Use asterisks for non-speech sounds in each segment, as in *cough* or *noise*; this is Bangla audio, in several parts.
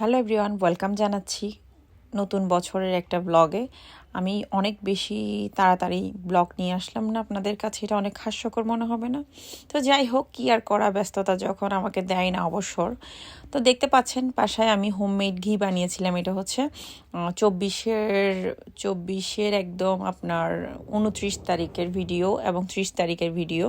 হ্যালো এভরিওয়ান, ওয়েলকাম জানাচ্ছি নতুন বছরের একটা ব্লগে। আমি অনেক বেশি তাড়াতাড়ি ব্লগ নিয়ে আসলাম না, আপনাদের কাছে এটা অনেক হাস্যকর মনে হবে না? তো যাই হোক, কি আর করা ব্যস্ততা যখন আমাকে দেয় না অবসর। তো দেখতে পাচ্ছেন, বাসায় আমি হোমমেড ঘি বানিয়েছিলাম, এটা হচ্ছে চব্বিশের চব্বিশের একদম আপনার উনত্রিশ তারিখের ভিডিও এবং ত্রিশ তারিখের ভিডিও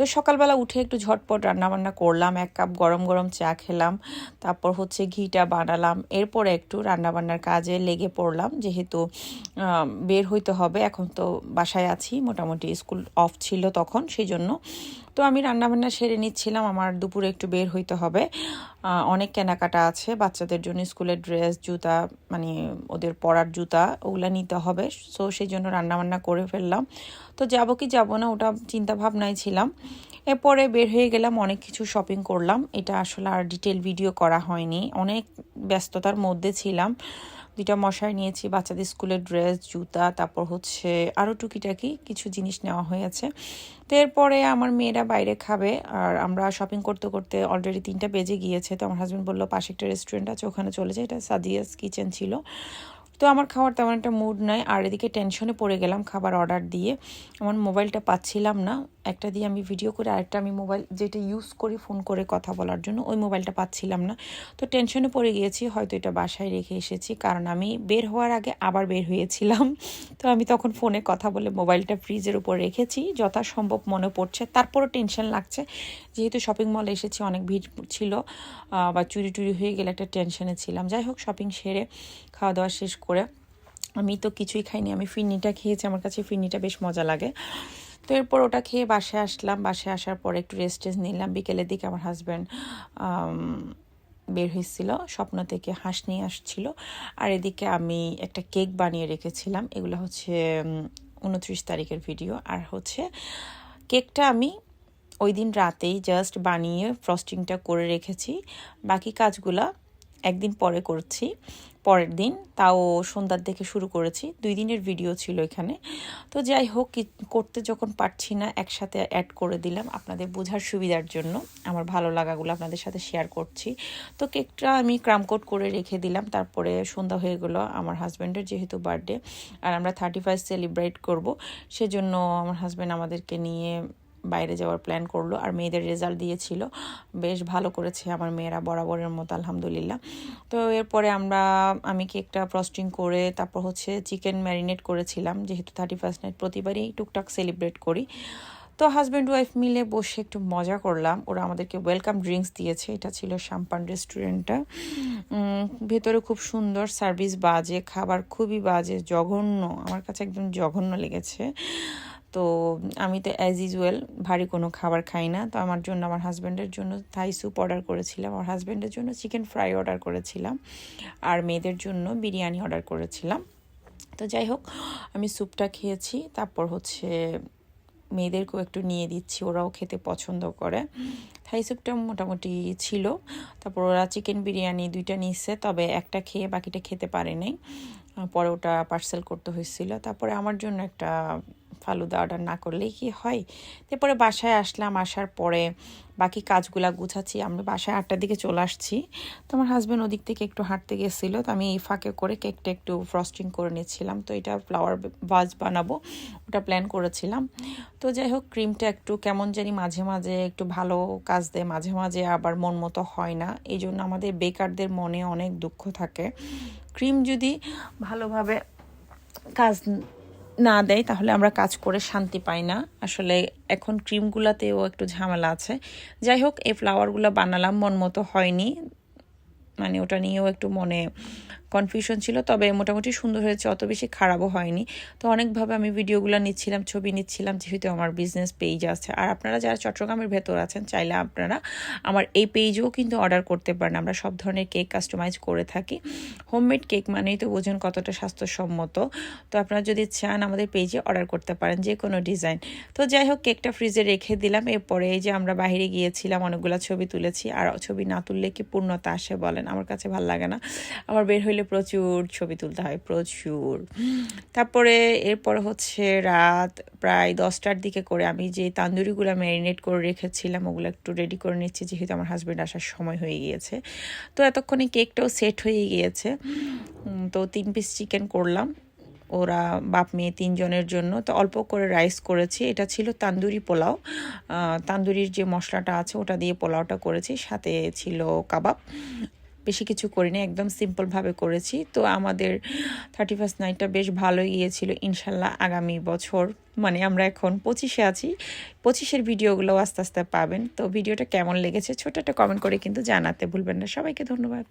তো সকালবেলা উঠে একটু ঝটপট রান্নাবান্না করলাম, এক কাপ গরম গরম চা খেলাম, তারপর হচ্ছে ঘিটা বানালাম, এরপরে একটু রান্নাবান্নার কাজে লেগে পড়লাম, যেহেতু বের হইতে হবে, এখন তো বাসায় আছি, মোটামুটি স্কুল অফ ছিল তখন সেই জন্য তো আমি রান্নাবান্না সেরে নিচ্ছিলাম, আমার দুপুরে একটু বের হইতে হবে। অনেক কেনাকাটা আছে, বাচ্চাদের জন্য স্কুলের ড্রেস, জুতা মানে ওদের পরার জুতা, ওগুলো নিতে হবে, সো সেই জন্য রান্নাবান্না করে ফেললাম। তো যাব কি যাব না, ওটা চিন্তা ভাবনায় ছিলাম। এরপরে বের হয়ে গেলাম, অনেক কিছু শপিং করলাম। এটা আসলে আর ডিটেল ভিডিও করা হয়নি। অনেক ব্যস্ততার মধ্যে ছিলাম। দুইটা মশাই নিয়েছি, বাচ্চাদের স্কুলের ড্রেস জুতা, তারপর হচ্ছে আরও টুকিটাকি কিছু জিনিস নেওয়া হয়েছে তো এরপরে আমার মেয়েরা বাইরে খাবে, আর আমরা শপিং করতে করতে অলরেডি তিনটা বেজে গিয়েছে। তো আমার হাজব্যান্ড বলল, পাশে একটা রেস্টুরেন্ট আছে, ওখানে চলে যায় এটা সাদিয়াস কিচেন ছিল। তো আমার খাওয়ার তেমন একটা মুড নাই, আর এদিকে টেনশনে পড়ে গেলাম খাবার অর্ডার দিয়ে। আমার মোবাইলটা পাচ্ছিলাম না। একটা দিয়ে আমি ভিডিও করে আরেকটা আমি মোবাইল যেটা ইউজ করি ফোন করে কথা বলার জন্য, ওই মোবাইলটা পাচ্ছিলাম না। তো টেনশনে পড়ে গিয়েছি, হয়তো এটা বাসায় রেখে এসেছি, কারণ আমি বের হওয়ার আগে আবার বের হয়েছিলাম। *laughs* তো আমি তখন ফোনে কথা বলে মোবাইলটা ফ্রিজের উপর রেখেছি, যথাসম্ভব মনে পড়ছে। তারপরও টেনশন লাগছে। যেহেতু শপিং মলে এসেছি, অনেক ভিড় ছিল বা চুরি টুরি হয়ে গেলে একটা টেনশনে ছিলাম। যাই হোক শপিং সেরে খাওয়া দাওয়া শেষ করে আমি তো কিছুই খাইনি, আমি ফিরনিটা খেয়েছি, আমার কাছে ফিরনিটা বেশ মজা লাগে। তো এরপর ওটা খেয়ে বাসায় আসলাম। বাসায় আসার পর একটু রেস্ট টেস্ট নিলাম। বিকেলের দিকে আমার হাজব্যান্ড বের হয়েছিল, স্বপ্ন থেকে হাঁস নিয়ে আসছিল। আর এদিকে আমি একটা কেক বানিয়ে রেখেছিলাম। এগুলো হচ্ছে উনত্রিশ তারিখের ভিডিও আর হচ্ছে কেকটা আমি ওই দিন রাতেই জাস্ট বানিয়ে ফ্রস্টিংটা করে রেখেছি। বাকি কাজগুলা একদিন পরে করছি, পরের দিন। তাও সন্ধ্যার থেকে শুরু করেছি। দুই দিনের ভিডিও ছিল এখানে। তো যাই হোক করতে যখন পারছি না, একসাথে অ্যাড করে দিলাম আপনাদের বোঝার সুবিধার জন্য। আমার ভালো লাগাগুলো আপনাদের সাথে শেয়ার করছি। তো কেকটা আমি ক্রামকোট করে রেখে দিলাম। তারপরে সন্ধ্যা হয়ে গেলো আমার হাজব্যান্ডের যেহেতু বার্থডে আর আমরা থার্টি ফাইভ সেলিব্রেট করব। সেজন্য আমার হাজব্যান্ড আমাদেরকে নিয়ে বাইরে যাওয়ার প্ল্যান করল আর মেয়েদের রেজাল্ট দিয়েছিল। বেশ ভালো করেছে আমার মেয়েরা, বরাবরের মতো, আলহামদুলিল্লাহ। তো এরপরে আমরা, আমি কেকটা ফ্রস্টিং করে তারপর হচ্ছে চিকেন ম্যারিনেট করেছিলাম। যেহেতু থার্টি ফার্স্ট নাইট প্রতিবারই টুকটাক সেলিব্রেট করি। তো হাজব্যান্ড ওয়াইফ মিলে বসে একটু মজা করলাম। ওরা আমাদেরকে ওয়েলকাম ড্রিঙ্কস দিয়েছে। এটা ছিল শাম্পান রেস্টুরেন্টটা ভেতরে খুব সুন্দর সার্ভিস বাজে, খাবার খুবই বাজে, জঘন্য। আমার কাছে একদম জঘন্য লেগেছে। তো আমি তো অ্যাজ ইউজুয়াল ভারী কোনো খাবার খাই না। তো আমার জন্য, আমার হাজব্যান্ডের জন্য থাই স্যুপ অর্ডার করেছিলাম। আমার হাজব্যান্ডের জন্য চিকেন ফ্রাই অর্ডার করেছিলাম। আর মেয়েদের জন্য বিরিয়ানি অর্ডার করেছিলাম। তো যাই হোক, আমি স্যুপটা খেয়েছি। তারপর হচ্ছে মেয়েদেরকেও একটু নিয়ে দিচ্ছি, ওরাও খেতে পছন্দ করে। থাই স্যুপটা মোটামুটি ছিল। তারপর ওরা চিকেন বিরিয়ানি দুইটা নিচ্ছে তবে একটা খেয়ে বাকিটা খেতে পারে নাই। পরে ওটা পার্সেল করতে হয়েছিল। তারপরে আমার জন্য একটা ফালুদা অর্ডার না করলেই কি হয়? তারপরে বাসায় আসলাম, আসার পরে বাকি কাজগুলা গুছাচ্ছি। আমরা বাসায় আটটার দিকে চলে আসছি। তো আমার হাজব্যান্ড ওদিক থেকে একটু হাঁটতে গেছিল। তো আমি এই ফাঁকে করে কেকটা একটু ফ্রস্টিং করে নিচ্ছিলাম। তো এটা ফ্লাওয়ার ভাজ বানাবো, ওটা প্ল্যান করেছিলাম। তো যাই হোক ক্রিমটা একটু কেমন জানি মাঝে মাঝে একটু ভালো কাজ দেয়, মাঝে মাঝে আবার মন মতো হয় না। এই জন্য আমাদের বেকারদের মনে অনেক দুঃখ থাকে। ক্রিম যদি ভালোভাবে কাজ না দেয়, তাহলে আমরা কাজ করে শান্তি পাই না। আসলে এখন ক্রিমগুলোতেও একটু ঝামেলা আছে। যাই হোক, এই ফ্লাওয়ারগুলো বানালাম, মন মতো হয়নি। মানে ওটা নিয়েও একটু মনে কনফিউশন ছিল, তবে মোটামুটি সুন্দর হয়েছে, অত বেশি খারাপও হয়নি। তো অনেকভাবে আমি ভিডিওগুলো নিচ্ছিলাম, ছবি নিচ্ছিলাম, যেহেতু আমার বিজনেস পেজ আছে। আর আপনারা যারা চট্টগ্রামের ভেতর আছেন, চাইলে আপনারা আমার এই পেজেও কিন্তু অর্ডার করতে পারেন। আমরা সব ধরনের কেক কাস্টমাইজ করে থাকি। হোমমেড কেক মানেই তো বোঝেন কতটা স্বাস্থ্যসম্মত। তো আপনারা যদি চান, আমাদের পেজে অর্ডার করতে পারেন, যে কোনো ডিজাইন তো যাই হোক কেকটা ফ্রিজে রেখে দিলাম। এরপরে এই যে আমরা বাইরে গিয়েছিলাম, অনেকগুলো ছবি তুলেছি। আর ছবি না তুললে কি পূর্ণতা আসে বলেন? আমার কাছে ভালো লাগে না। আবার বের হইলে হলে প্রচুর ছবি তুলতে হয়, প্রচুর। তারপরে এরপর হচ্ছে রাত প্রায় দশটার দিকে করে আমি যে তান্দুরিগুলো ম্যারিনেট করে রেখেছিলাম, ওগুলো একটু রেডি করে নিচ্ছি, যেহেতু আমার হাজব্যান্ড আসার সময় হয়ে গিয়েছে। তো এতক্ষণে কেকটাও সেট হয়ে গিয়েছে। তো তিন পিস চিকেন করলাম, ওরা বাপ মেয়ে তিনজনের জন্য। তো অল্প করে রাইস করেছি, এটা ছিল তান্দুরি পোলাও। তান্দুরির যে মশলাটা আছে, ওটা দিয়ে পোলাওটা করেছি, সাথে ছিল কাবাব। বেশি কিছু করিনি, একদম সিম্পলভাবে করেছি। তো আমাদের থার্টি ফার্স্ট নাইটটা বেশ ভালোই গিয়েছিল, ইনশাল্লাহ আগামী বছর। মানে আমরা এখন পঁচিশে আছি, পঁচিশের ভিডিওগুলো আস্তে আস্তে পাবেন। তো ভিডিওটা কেমন লেগেছে ছোট একটা কমেন্ট করে কিন্তু জানাতে ভুলবেন না। সবাইকে ধন্যবাদ।